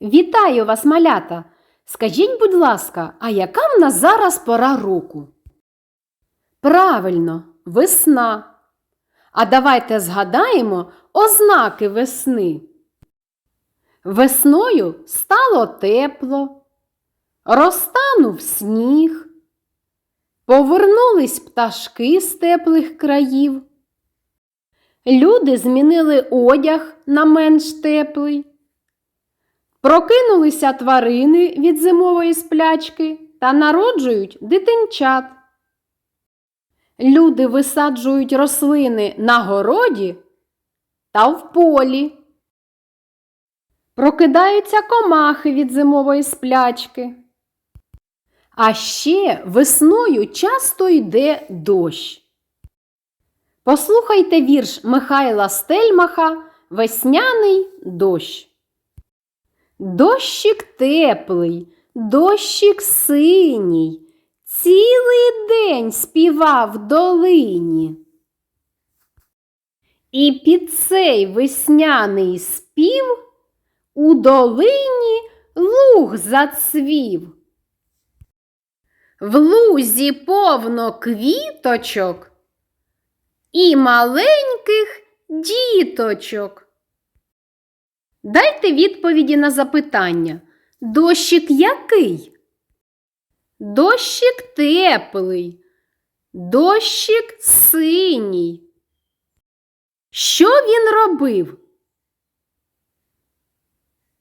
Вітаю вас, малята! Скажіть, будь ласка, а яка в нас зараз пора року? Правильно, весна. А давайте згадаємо ознаки весни. Весною стало тепло, розтанув сніг, повернулись пташки з теплих країв. Люди змінили одяг на менш теплий. Прокинулися тварини від зимової сплячки та народжують дитинчат. Люди висаджують рослини на городі та в полі. Прокидаються комахи від зимової сплячки. А ще весною часто йде дощ. Послухайте вірш Михайла Стельмаха Весняний дощ. Дощик теплий, дощик синій, цілий день співав долині. І під цей весняний спів у долині луг зацвів. В лузі повно квіточок і маленьких діточок. Дайте відповіді на запитання. Дощик який? Дощик теплий, дощик синій. Що він робив?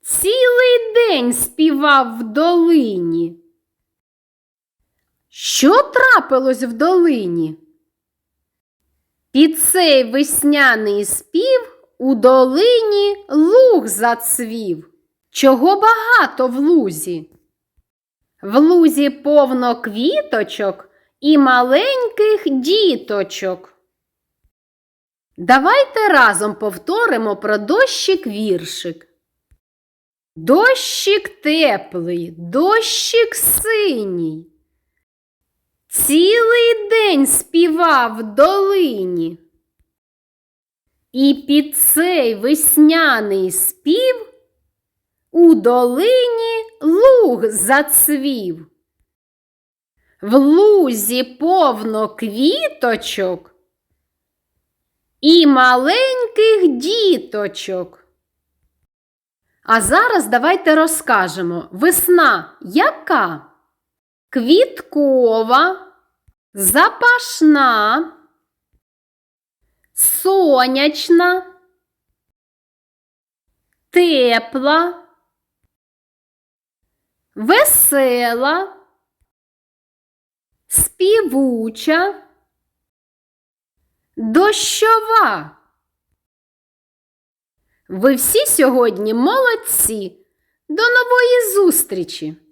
Цілий день співав в долині. Що трапилось в долині? Під цей весняний спів у долині луг зацвів. Чого багато в лузі? В лузі повно квіточок і маленьких діточок. Давайте разом повторимо про дощик віршик. Дощик теплий, дощик синій. Цілий день співав в долині. І під цей весняний спів у долині луг зацвів. В лузі повно квіточок і маленьких діточок. А зараз давайте розкажемо весна яка? Квіткова, запашна, сонячна, тепла, весела, співуча, дощова. Ви всі сьогодні молодці. До нової зустрічі!